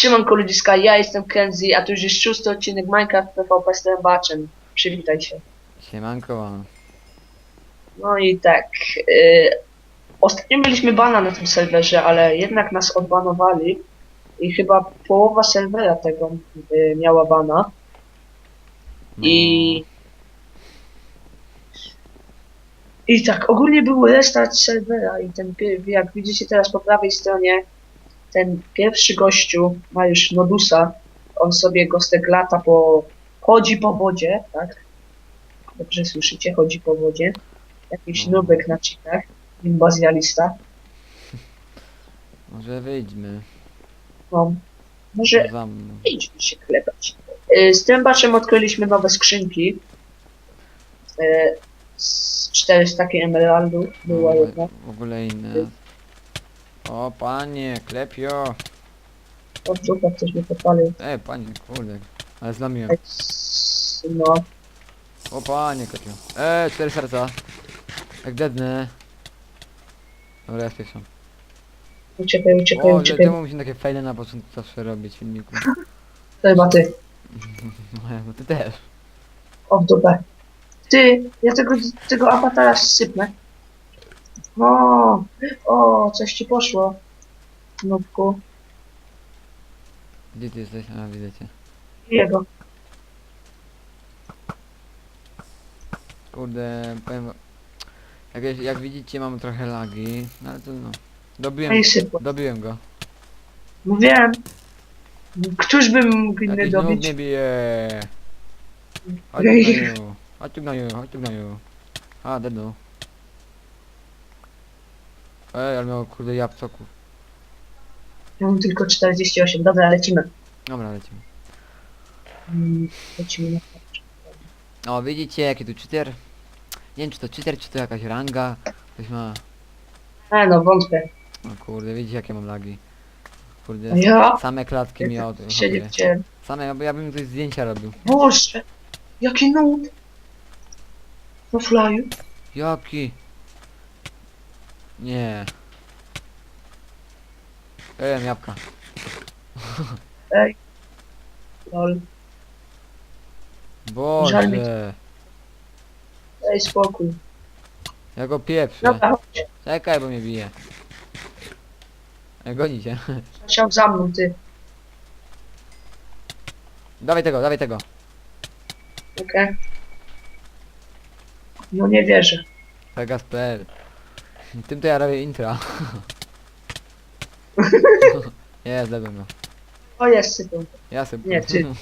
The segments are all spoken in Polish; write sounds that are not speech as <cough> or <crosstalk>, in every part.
Siemanko ludziska, ja jestem Kenzie, a to już jest szósty odcinek Minecraft PvP z Trębaczem. Przywitaj się. Siemanko. No i tak, yy, ostatnio mieliśmy bana na tym serwerze, ale jednak nas odbanowali i chyba połowa serwera tego yy, miała bana No, i... I tak, ogólnie był restart serwera i ten, jak widzicie teraz po prawej stronie, ten pierwszy gościu ma już Nodusa, on sobie gostek lata po... chodzi po wodzie, tak? Dobrze słyszycie, chodzi po wodzie. Jakiś No. nubek na cheatach, imbazjalista. <laughs> Może wyjdźmy. No, może mną. idźmy się klepać. Y, Z trębaczem odkryliśmy nowe skrzynki. Y, Z cztery takie emeraldów była No, jedna. W ogóle inne. O panie, klepio. O, brzucha ktoś mnie popalił. E, panie, kurde. Ale zlamiłem. Ej, s- No, O panie, klepio. E, cztery serca. Jak dednę. Dobra, ja pierwszą. uciekaj, uciekaj, O, że uciekaj. musimy takie fejle na początku zawsze robić w filmiku? To chyba ty. <laughs> No, ty też. O, w dupę. Ty, ja tego, tego awatara sypnę. O, o, coś ci poszło. Nubku, Gdzie ty jesteś? A, widzę cię. jego. Kurde, powiem wam- jak, jak widzicie mam trochę lagi, no ale to no. Dobiłem, Ej, sypło. dobiłem go. Mówiłem. Któż by mógł inny Jakiś nóg dobić? mnie bije. Chodź Ej. tu gnoju, chodź tu gnoju, chodź tu gnoju. A, dedu. Ej, ale miał kurde jabłcoków. Ja mam tylko 48. Dobra, lecimy. Dobra, lecimy. Mm, Lecimy na O, widzicie jaki tu cheater? Nie wiem czy to cheater, czy to jakaś ranga. Ktoś ma... A no, wątpię. O kurde, widzicie jakie mam lagi. Kurde, ja? same klatki mi od... Chciałem. Same, bo ja bym coś zdjęcia robił. Boże! Jaki nut! Na flyu. Jaki? Nie. Ej, jabłka. Lol. Boże. mi Ej, spokój. Ja go pieprzę. Dobra, chodź. Czekaj, bo mnie bije. Ej, goni cię. <laughs> Chciał za mną, ty. dawaj tego, dawaj tego. Okej. No nie wierzę. Pegas.pl Tym to ja robię intra. <laughs> Jest, zabiłem go. O, jest sypą. Ja sobie. Nie, ty. <laughs>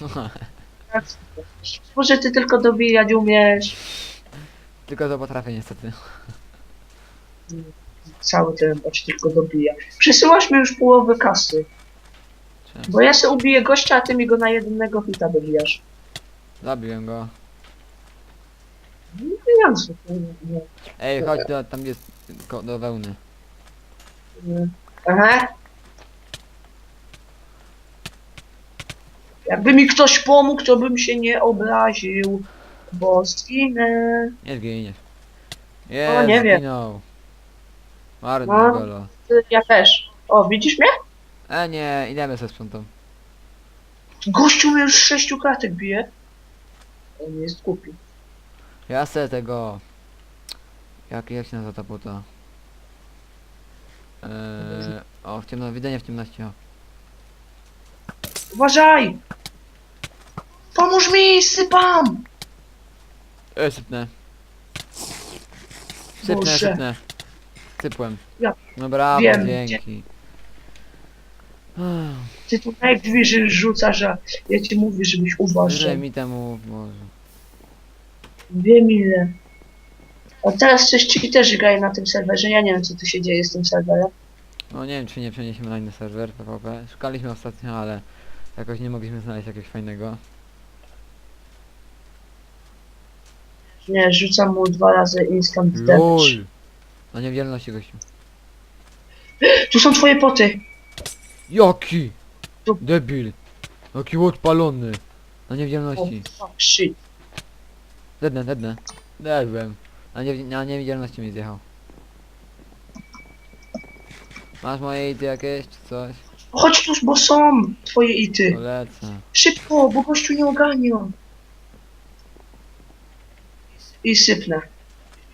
Może ty tylko dobijać umiesz. Tylko to potrafię niestety. Cały ten bacz tylko dobija. Przesyłasz mi już połowę kasy. Czemu? Bo ja sobie ubiję gościa, a ty mi go na jednego hita dobijasz. Zabiłem go. Pieniądze. nie, Ej, chodź do, tam jest ko- do wełny. Aha. Jakby mi ktoś pomógł, to bym się nie obraził. Bo zginę. Nie zginiesz. Jest, nie wiem. zginął. Marny No. golo. Ty, Ja też. O, widzisz mnie? E nie, idziemy ze sprzątą. Gościu mnie już z sześciu klatek bije. On jest głupi. Ja se tego... Jak, jak się nazywa ta płota? Eee, o, w ciemno, widzenie w ciemności, o. Uważaj! Pomóż mi, sypam! E, sypnę. Sypnę, Boże. sypnę. Sypłem. Ja No brawo, wiem, dzięki. Ty tu jak drzwi rzucasz, a ja ci mówię, żebyś uważał. mi temu może. Wiem ile. A teraz coś ci też graje na tym serwerze. Ja nie wiem co tu się dzieje z tym serwerem. No nie wiem czy nie przeniesiemy na inny serwer PvP. Szukaliśmy ostatnio, ale jakoś nie mogliśmy znaleźć jakiegoś fajnego. Nie, rzucam mu dwa razy instant damage. LOL! Na niewidzialności gościu. Tu są twoje poty. Jaki? Tu. Debil. Jaki odpalony. Na O, niewidzialności. fuck, shit. Dednę, dednę. Dedłem. Na, nie, na niewidzialności mi zjechał. Masz moje ity jakieś czy coś? Chodź tu, bo są twoje ity. Polecę. Szybko, bo gościu nie ogarnia. I sypnę.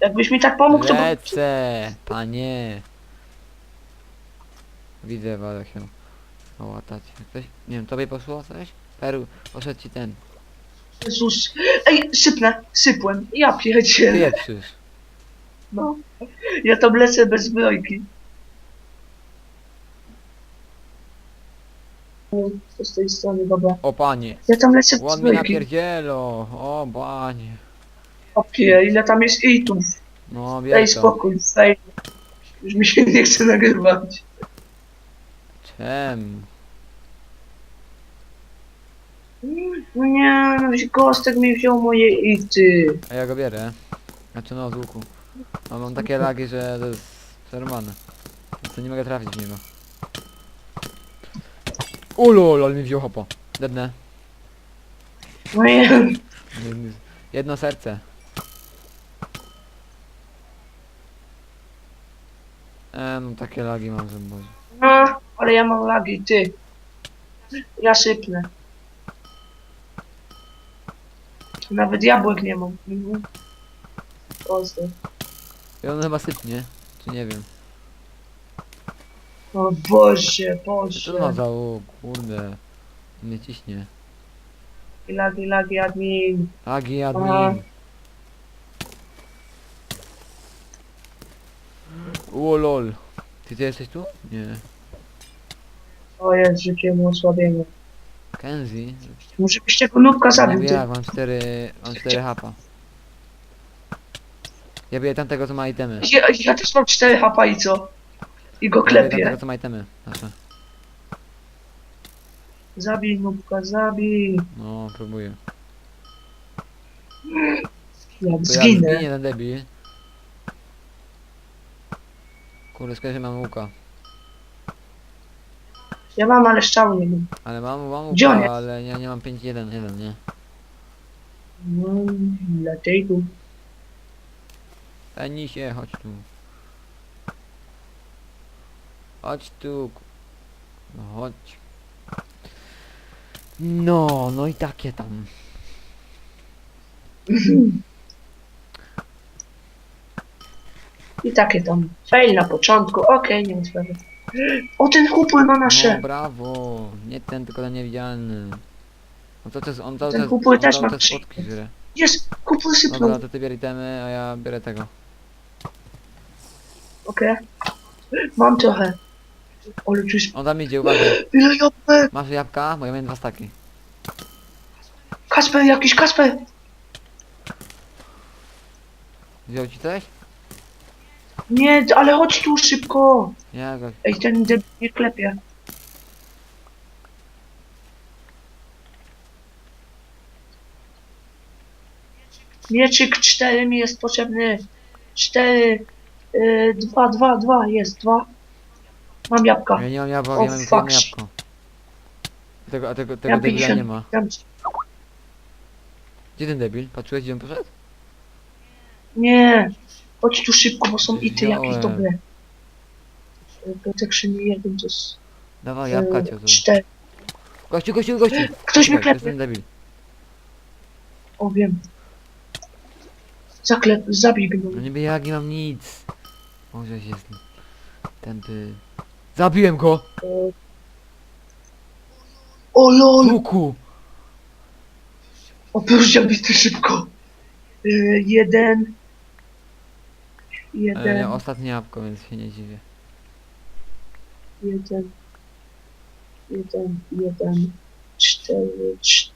Jakbyś mi tak pomógł, to... Lecę, panie. Widzę, walę się. O, łatać. Ktoś, nie wiem, tobie poszło coś? Peru, poszedł ci ten. Jezus. Ej, sypnę, sypłem. Ja pierdzielę. Pieprzysz. No. Ja tam lecę bez zbrojki. To z tej strony, dobra. O, panie. Ja tam lecę bez Łon mi zbrojki. napierdzielo. O, panie. Opie, ile tam jest itów. No, Daj wiem to. spokój, fej. Już mi się nie chce nagrywać. Czem? No nie, no Gostek mi wziął moje ity. A ja go bierę. Znaczy no, z łuku. A mam takie lagi, że to jest przerwane. To nie mogę trafić w niego. Ulul, ale mi wziął hopo. Dednę. No nie, Jedno serce. E, no takie lagi mam, że boże. no, ale ja mam lagi, ty. Ja sypnę. Nawet jabłek nie mam. Pozdro. I on chyba sypnie, czy nie wiem. O Boże, Co to ma Boże. za łuk, kurde. Nie ciśnie. I lagi, lagi, admin. Aha. admin. O lol. Ty, ty jesteś tu? Nie. O jest życie mu osłabienie. Kenzie? Muszę byś tego nubka Nie zabił, wiem, jak mam cztery, mam cztery hapa. Ja biję tamtego, co ma itemy. Ja, ja też mam 4 hapa i co? I go Ja biję klepię. tamtego, co ma itemy. Znaczy, Zabij nubka, zabij. no, próbuję. To ja zginę. zginie ten debil. Kurde, skoro mam łuka. Ja mam, ale szczały nie mam. Ale mam, mam Gdzie on jest? ale ja nie mam 5-1-1, nie? No, dlatego. Penisie, chodź tu. Chodź tu. ku- No chodź. No, no i takie tam. I takie tam. Fail na początku, okej, nie ma sprawy. O, ten kupol ma No nasze. brawo. Nie ten, tylko ten niewidzialny. On to też, on to Ten też, kupol on też to ma też trzy. fotki żre. Jest, kupol sypnął. Dobra, to ty bierz itemy, a ja biorę tego. Okej. Mam trochę. Ale tu jest... On tam idzie, uważaj. Ile jabłek? Masz jabłka? Bo ja miałem dwa staki. Kasper, jakiś Kasper. Wziął ci coś? Nie, ale chodź tu szybko. Ja go... Ej, ten debil nie klepie. Mieczyk 4 mi jest potrzebny. 4, 2, 2, 2, jest 2. Mam jabłka. Ja nie mam jabłka, O, ja mam tylko jedno fuck. jabłko. Tego, a tego, tego Ja debila 50 nie ma. Gdzie ten debil? Patrzyłeś gdzie on poszedł? Nie, chodź tu szybko, bo są ity jakieś Wziąłem. dobre. Protection 1 to jest Dawaj jabłka e, cioto. 4. Gościu, gościu, gościu! Ktoś mnie Czekaj, to jest klepie. ten debil. O wiem. Zaklep, zabij go. No niby jak nie mam nic. Może się jest tępy. Zabiłem go! E, O lol! Luku! O proszę ty szybko. E, jeden. E, Jeden, ja ostatnie jabłko, więc się nie dziwię. jeden. Jeden, jeden. Cztery, cz-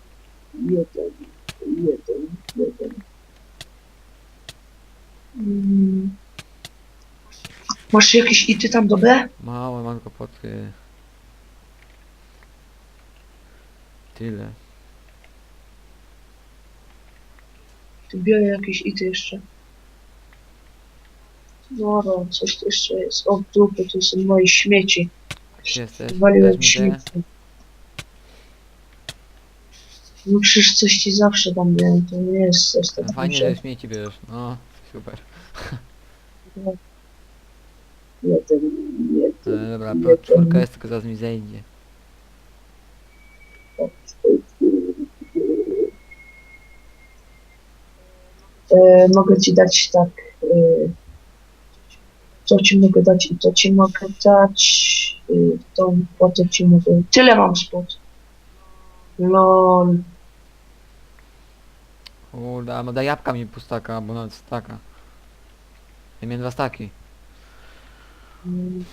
jeden, jeden, jeden. Mm. Masz jakieś ity tam dobre? Małe, mam tylko pod... y, Tyle. Tu biorę jakieś ity jeszcze. Dobra, coś tu jeszcze jest. O, w dupie, to są moje śmieci. Jesteś? Waliłem Dasz mi te? śmieci. No przecież coś ci zawsze tam miałem, to nie jest coś No, takiego. Fajnie, że- że śmieci bierzesz. No, super. Jeden, jeden, E, dobra, jeden. czwórka jest tylko zaraz mi zejdzie. E, mogę ci dać tak. E, co ci mogę dać i to ci mogę dać. E, tą kwotę ci mogę. Tyle mam spot. Lol. Kurde, no daj jabłka mi pustaka, bo nawet staka. Ja miałem dwa staki. Mm,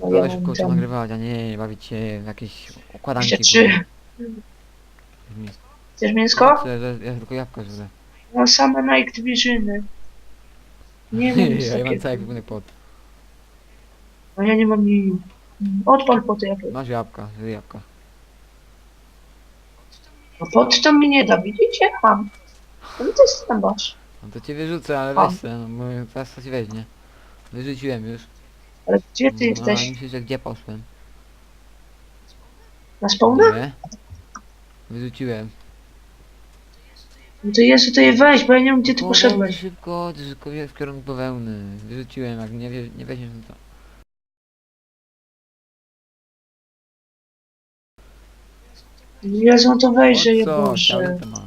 no, ja mam co tam nagrywać, a nie bawić się w jakieś układanki. jeszcze trzy. kurde. Chcesz mięsko? Że Ja tylko jabłka żrę. No same Night Visions. Nie wiem, nic <laughs> Ja mam takiego. cały ekwipunek pod. No ja nie mam ni... Odpal po to jakieś. Masz jabłka, żry jabłka. No pod to mi nie da, widzicie? Mam. No to jest tam wasz. No to cię wyrzucę, ale A. weź se, no bo teraz to ci weźmie. Wyrzuciłem już. Ale gdzie ty No, jesteś? ale myślisz, że gdzie poszłem? Na spawna? Nie? Wyrzuciłem. No to Jezu, to je weź, bo ja nie wiem gdzie ty O, poszedłeś. Szybko, ty szybko wie- w kierunku wełny. Wyrzuciłem, jak nie, wie, nie weźmiesz to. Jezu, no to weź, że O je co? Boże. Chciałem to masz.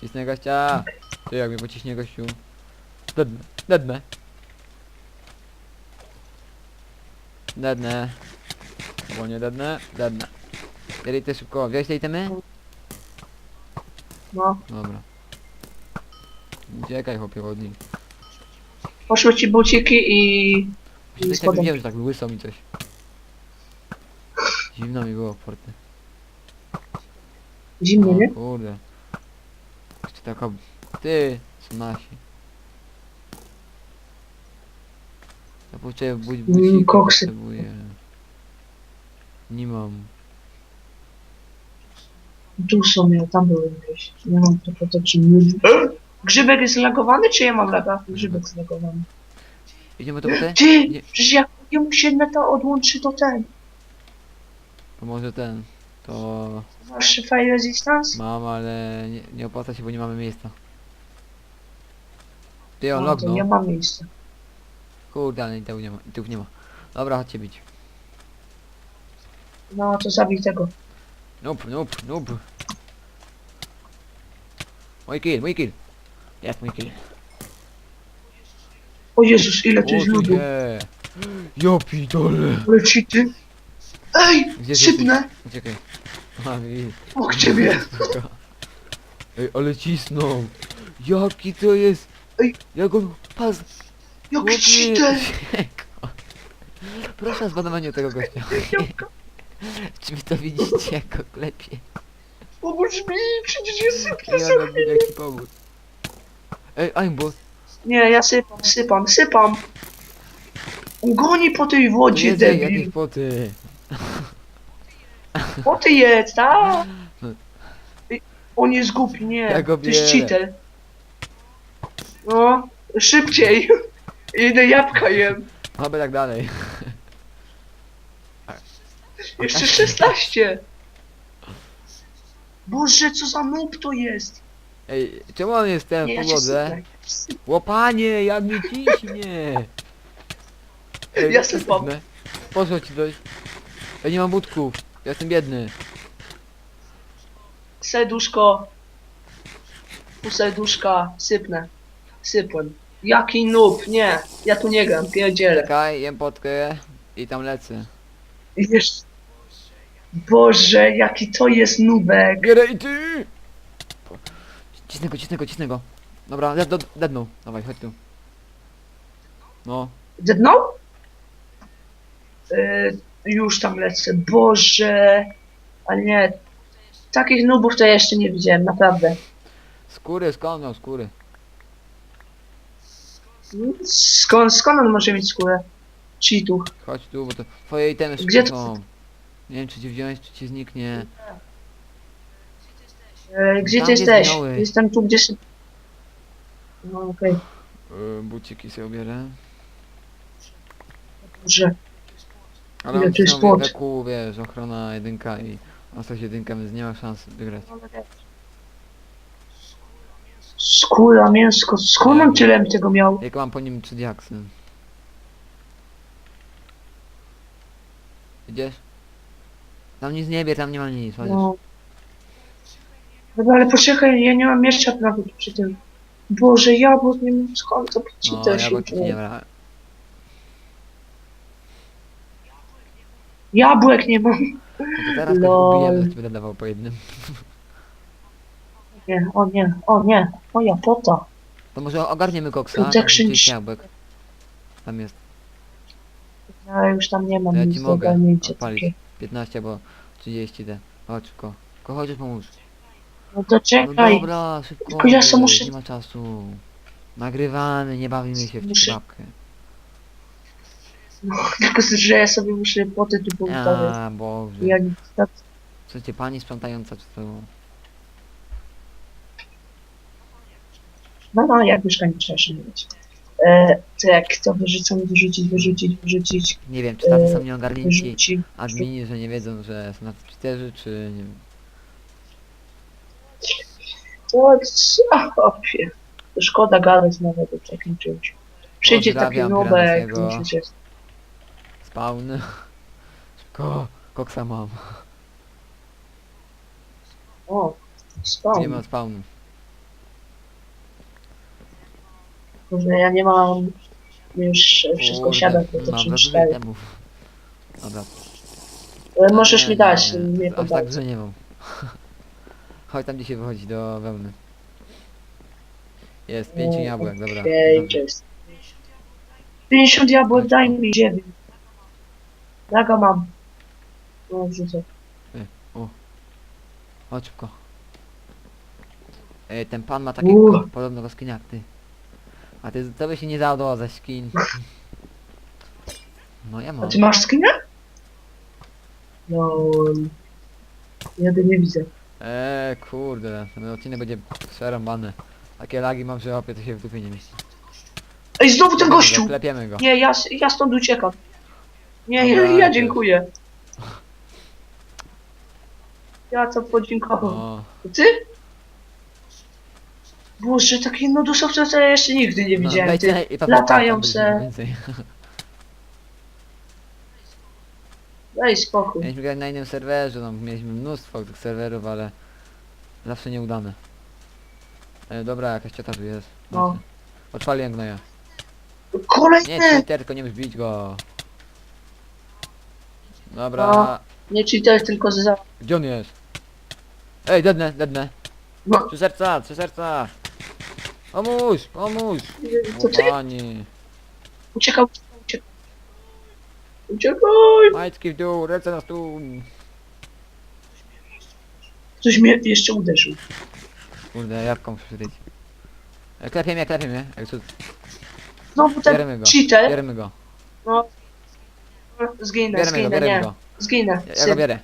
Cisnę gościa! Ty jak mnie pociśnie gościu. Dednę, dednę. Dednę. Albo nie dednę, dednę. Bieraj te szybko, wziąłeś te itemy? No. Dobra. Uciekaj chłopie od nich. Poszły ci buciki i... Że tak spadam. wiem, że tak łyso mi coś. Zimno mi było w porty. Zimno, O nie? kurde. Jeszcze taka... Ty, są nasi. Ja potrzebuję buć Mm, bucika, koksy. potrzebuję. Nie mam. Tu są ja, tam były jakieś. Nie mam to, czy nie... Grzybek jest zlagowany, czy ja mam laga? Grzybek zlagowany. Idziemy do poty? Ty! Nie. Przecież jak jemu się neta odłączy, to ten. To może ten. To Masz fire resistance? mam, ale nie, nie opłaca się, bo nie mamy miejsca. Ty on No, to lognął. ja mam miejsce. Kurde, ale i tyłu nie ma. i Tyłów nie ma. Dobra, chodźcie bić. No to zabij tego. Noob, noob, noob. Mój kill, mój kill. Jest mój kill. O Jezus, ile tu jest ludu. Ja pitole. Ale cheaty. Ej! Gdzie Sypnę! Mi. Obok ciebie! <laughs> Ej, ale cisnął. Jaki to jest? Ej. Jak on... Pas... Jaki cheater! <laughs> Proszę o zbanowanie tego gościa. Czy wy to widzicie, jak go klepie? Pomóż mi! Przecież sypię Ja za mam jak ci pomóc. Ej, aimbot. Nie, ja sypam, sypam, sypam. On goni po tej No wodzie, jedzej, debil. jakieś poty. Po ty jedz, tak? No. Ej, On jest głupi, nie. Ja go to jest cheater. No, szybciej. <laughs> Idę jabłka jem. Aby tak dalej. Jeszcze 16. Boże, co za noob to jest. Ej, czemu on jest ten Nie, w ja podłodze? Syp- Łopanie, jak mnie ciśnie! Ja sypam. sypnę. Poszło ci dość. Ja nie mam budków. Ja jestem biedny. Serduszko. Tu serduszka, sypnę. Sypłem. Jaki noob, nie. Ja tu nie gram, pierdzielę. Czekaj, jem potkę i tam lecę. Jeszcze... Boże, jaki to jest nubek. Bierę i ty! Cisnę go, cisnę go, cisnę go. Dobra, dead, dead, deadnął. Dawaj, chodź tu. No. Dednął? Yy, już tam lecę. Boże. Ale nie. Takich nubów to ja jeszcze nie widziałem, naprawdę. Skóry, skąd miał skóry? Skąd, skąd on może mieć skórę? Cheatów. Chodź tu, bo to twoje itemy Gdzie to- są. Nie wiem, czy ci wziąć, czy ci zniknie. E, gdzie Tam, ty gdzie jesteś? zginąłeś. Jestem tu, gdzie się... No okej, Yy, buciki sobie bierę. dobrze. Ale Ile on tu jest przynajmniej płot? wiesz, ochrona jedynka i on coś jedynka, więc nie ma szans wygrać. Skóra, mięsko. Skąd on tyle tego miał? Jak mam po nim trzy diaksy. Idziesz? Tam nic nie bierz, tam nie ma nic, chociaż. No. Dobra, ale poczekaj, ja nie mam miecza nawet przy tym. Boże, jabłek nie mam skąd to ci No, też ja się ci nie bra. Jabłek nie mam. No to teraz go Lol. ubijemy, to ci będę dawał po jednym. Nie, o nie, o nie, moja pota. To może ogarniemy koksa, krzyż. gdzieś jabłek. Tam jest. Ja już tam nie mam To ja nic ci do mogę ogarnięcia odpalić. takie. 15 albo 30 te. Chodź, ko. Ko, chodź, pomóż. No to No czekaj. dobra, szybko. Tylko ja muszę- Nie ma czasu. Nagrywamy, nie bawimy się w Muszę- babkę. No, <laughs> tylko że ja sobie muszę potę tu postawić. A, Boże. Ja nie tak. Pani sprzątająca czy to? No, no, jak mieszkanie trzeba szanować. E, to jak to wyrzucam, wyrzucić, wyrzucić, wyrzucić, Nie wiem, czy tacy E, są nieogarnięci wyrzucić. admini, że nie wiedzą, że są na Twitterze, czy nie wiem. To opie. To szkoda gadać nawet o takim czymś. Przyjdzie taki Pozdrawiam nubek, Piranesiego. muszę się... Spawn. <laughs> Szybko, koksa mam. O, Nie spał. mam spawnu. Może ja nie mam... Już wszystko Kurde, siada, to to mam czym wrażenie cztery. temu. Dobra. Ale Możesz mi dać, nie, Aż tak, podać. że nie mam. <laughs> Chodź tam dzisiaj wychodzi do wełny. Jest, pięć jabłek, dobra. Okej, dobrze. cześć. 50 jabłek, daj mi 9. Ja go mam. No, wrzucę. Chodź szybko. Ej, ten pan ma takiego Uuu. podobnego skina jak ty. A ty, to by się nie dało za skin. No ja A mam. ty masz skina? No. Ja go nie widzę. Eee, kurde, ten odcinek będzie przerąbany. Takie lagi mam, że opie to się w dupie nie mieści. Ej, znowu ten gościu! Go, klepiemy go. Nie, ja, ja stąd uciekam. Nie, ja, Dobra, ja dziękuję. Ja to podziękował. O, Ty? Boże, takie nudusowce to ja jeszcze nigdy nie no, widziałem. dajcie Ty. i tam latają se. Daj spokój. Mieliśmy grać na innym serwerze, no, mieliśmy mnóstwo tych serwerów, ale zawsze nieudane. E, dobra, jakaś ciota tu jest. No. Odpaliłem gnoja. Nie, Kolejny! cheater, tylko nie musisz bić go. Dobra, No. Nie cheater, tylko za... gdzie on jest? Ej, dednę, dednę. No, Trzy serca, trzy serca. Pomóż, pomóż. to ty? Łopani. Uciekał, uciekał. Uciekaj! Majtki w dół, ręce na stół. Ktoś mnie jeszcze uderzył. Kurde, jabłką przytyć. Klepie mnie, klepie mnie. Jak tu, Znowu ten bierzemy go, cheater. bierzemy go. No. Zginę, Bierzemy go, zginę, bierzemy nie. go. Zginę. Ja, ja go bierę.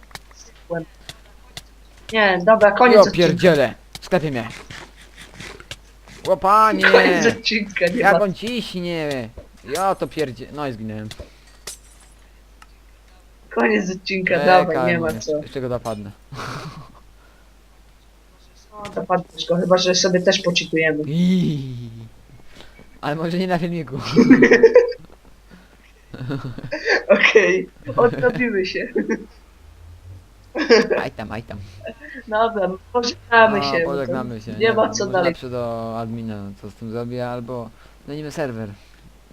Nie, dobra, koniec Jo, odcinka. pierdzielę. Sklepie mnie. Łopanie. <laughs> Koniec odcinka, nie Jak ma. on ciśnie. Ja to pierdzie... No i zginąłem. Koniec odcinka, dawaj, nie ma co. Jeszcze go dopadnę. No, dopadniesz go, chyba że sobie też poczytujemy. Iii. Ale może nie na filmiku. <laughs> Okej, odrobimy się. <laughs> Aj tam, aj tam. Dobra, pożegnamy No, się. Pożegnamy się. Nie ma wiem, co może dalej. napiszę do admina, co z tym zrobię, albo zmienimy serwer.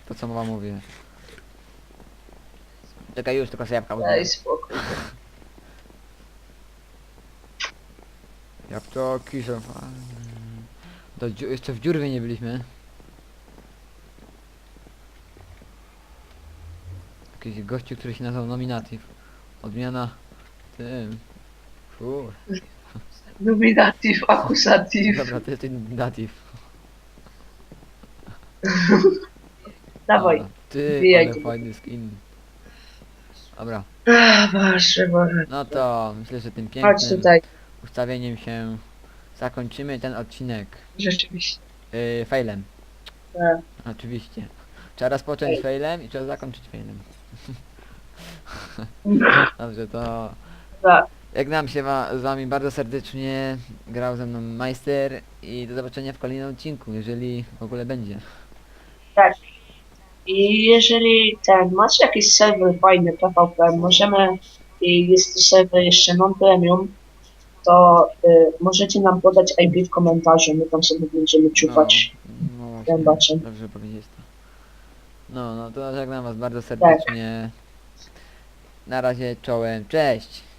To co wam mówię. Czekaj już, tylko sobie jabłka Daj uzbiorę. spokój. Jabłki są fajne. Do dziu- jeszcze w dziurwie nie byliśmy. Jakiś gościu, który się nazywał Nominative. Odmiana tym. Fu. Nominative, akusative. Dobra, to jest ten dative. Dawaj. Dobra, Ty, ale fajny skin. Dobra, Ach, Boże, Boże. no to myślę, że tym Chodź pięknym tutaj. ustawieniem się zakończymy ten odcinek. Rzeczywiście. Yy, failem. Tak. Oczywiście. Trzeba rozpocząć Ej. failem i trzeba zakończyć failem. <laughs> Dobrze, to Dobra. żegnam się wa z wami bardzo serdecznie. Grał ze mną Majster i do zobaczenia w kolejnym odcinku, jeżeli w ogóle będzie. Tak. I jeżeli ten, macie jakiś serwer fajny PvP, możemy, i jest to serwer jeszcze non-premium, to y, możecie nam podać IP w komentarzu, my tam sobie będziemy ciupać No, no właśnie, dobrze powiedzieć to. No, no to żegnam was bardzo serdecznie. Na razie, czołem, cześć!